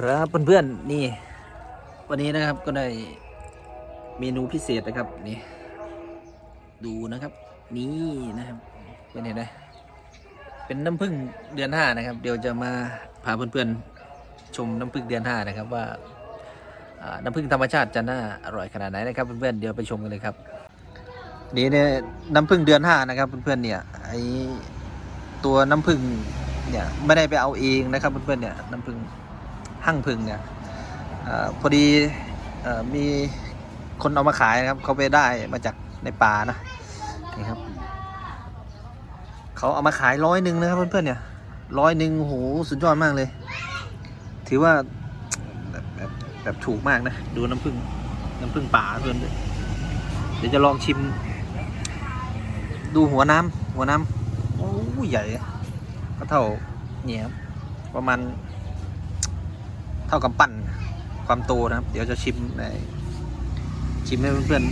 ครับเพื่อนๆนี่ วันนี้นะครับก็ได้เมนูพิเศษนะครับนี่ดูนะครับ นี่นะครับเป็นไงนะเป็นน้ำผึ้งเดือนห้านะครับ เดี๋ยวจะมาพาเพื่อนๆชมน้ำผึ้งเดือนห้านะครับว่าอ่าน้ำผึ้งธรรมชาติจะน่าอร่อยขนาดไหนนะครับเพื่อนๆเดี๋ยวไปชมกันเลยครับนี่เนี่ยน้ำผึ้งเดือนห้านะครับเพื่อนๆเนี่ยไอตัวน้ำผึ้งเนี่ยไม่ได้ไปเอาเองนะครับเพื่อนๆเนี่ยน้ำผึ้ง หั่งพึ่งเนี่ยอพอดีอมีคนเอามาขายนะครับเขาไปได้มาจากในป่านะนี่ครับเขาเอามาขายร้อยหนึ่งนะครับเพื่อนๆเนี่ยร้อยหนึ่งโหสุดยอดมากเลย ถือว่าแบบแบบแบบถูกมากนะ ดูน้ำผึ้งน้ำผึ้งป่าเพื่อนเดี๋ยวจะลองชิม ดูหัวน้ำหัวน้ำโอ้ใหญ่ก็เท่าเนี่ยบประมาณ เท่ากับปั้นความโตนะครับ เดี๋ยวจะชิมในชิมให้เพื่อน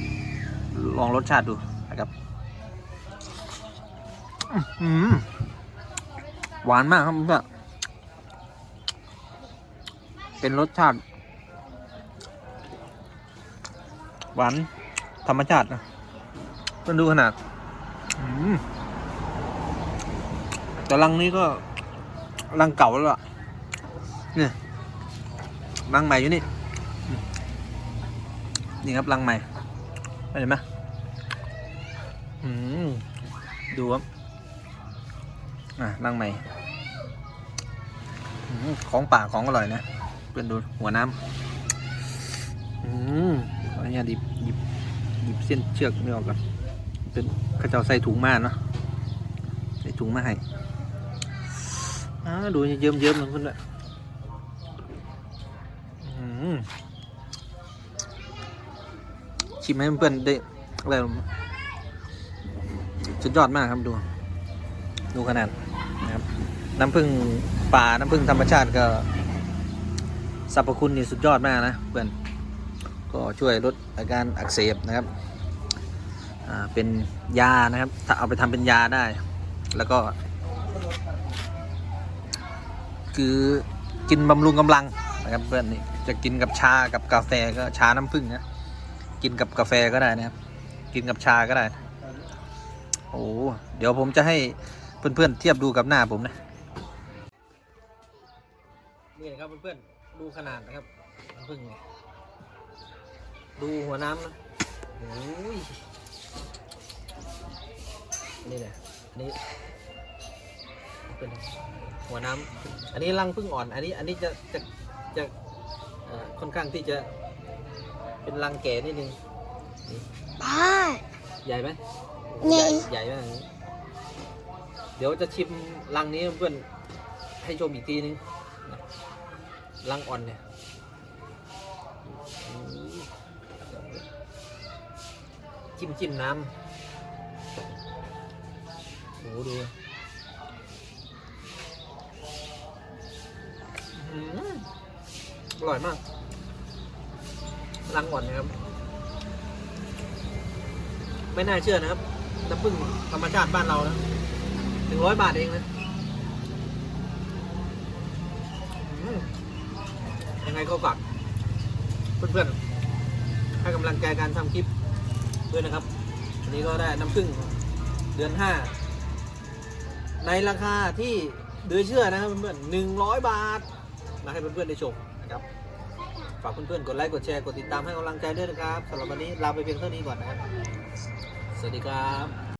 ๆลองรสชาติดูนะครับอื้อหือหวานมากครับเพื่อนเป็นรสชาติ หวานธรรมชาตินะเพื่อนดูขนาดแต่ลังนี้ก็ รังเก่าแล้วล่ะเนี่ยรังใหม่อยู่นี่ นี่ครับรังใหม่เห็นไหมอืมดูครับอะรังใหม่ของป่าของอร่อยนะเพื่อนดูหัวน้ำอืมขออนุญาตหยิบหยิบหยิบเส้นเชือกนี่ออกก่อนเป็นข้าเจ้าใส่ถุงมาเนาะใส่ถุงมาให้ อ่าดูเยิ้มเยิ้มๆเหมือนคุณเลยอื้อหือชิมให้เพื่อนได้อะไรสุดยอดมากครับดู ดูขนาดนะครับ น้ำผึ้งป่า น้ำผึ้งธรรมชาติก็สรรพคุณนี่สุดยอดมากนะเพื่อน ก็ช่วยลดอาการอักเสบนะครับ เป็นยานะครับ ถ้าเอาไปทำเป็นยาได้ แล้วก็ คือกินบำรุงกำลังนะครับเพื่อนนี่จะกินกับชากับกาแฟก็ชาน้ำผึ้งนะกินกับกาแฟก็ได้นะครับ กินกับชาก็ได้ โอ้เดี๋ยวผมจะให้เพื่อนๆเทียบดูกับหน้าผมนะนี่นะครับเพื่อนๆดูขนาดนะครับน้ำผึ้งเนี่ยดูหัวน้ำนะโอ้ยนี่แหละนี่เป็น หัวน้ำอันนี้รังพึ่งอ่อน อันนี้อันนี้จะจะจะเอ่อค่อนข้างที่จะ เป็นรังแก่นิดนึงป้าใหญ่ไหมใหญ่ใหญ่มากเดี๋ยวจะชิมรังนี้เพื่อนให้ชมอีกทีนึงรังอ่อนเนี่ยจิ้มจิ้มน้ำโอ้โหดู อร่อยมากรังอ่อนนะครับ ไม่น่าเชื่อนะครับน้ำผึ้งธรรมชาติบ้านเรานะหนึ่งร้อยบาทเองนะยังไงก็ฝากเพื่อนๆ ให้กำลังใจการทำคลิปด้วยนะครับ วันนี้ก็ได้น้ำผึ้งเดือนห้าในราคาที่เดือเชื่อนะครับเพื่อนๆหนึ่งร้อยบาทมาให้เพื่อนๆได้ชม นะครับฝากเพื่อนๆกดไลค์กดแชร์กดติดตามให้กำลังใจด้วยนะครับสำหรับวันนี้ลาไปเพียงเท่านี้ก่อนนะครับ สวัสดีครับ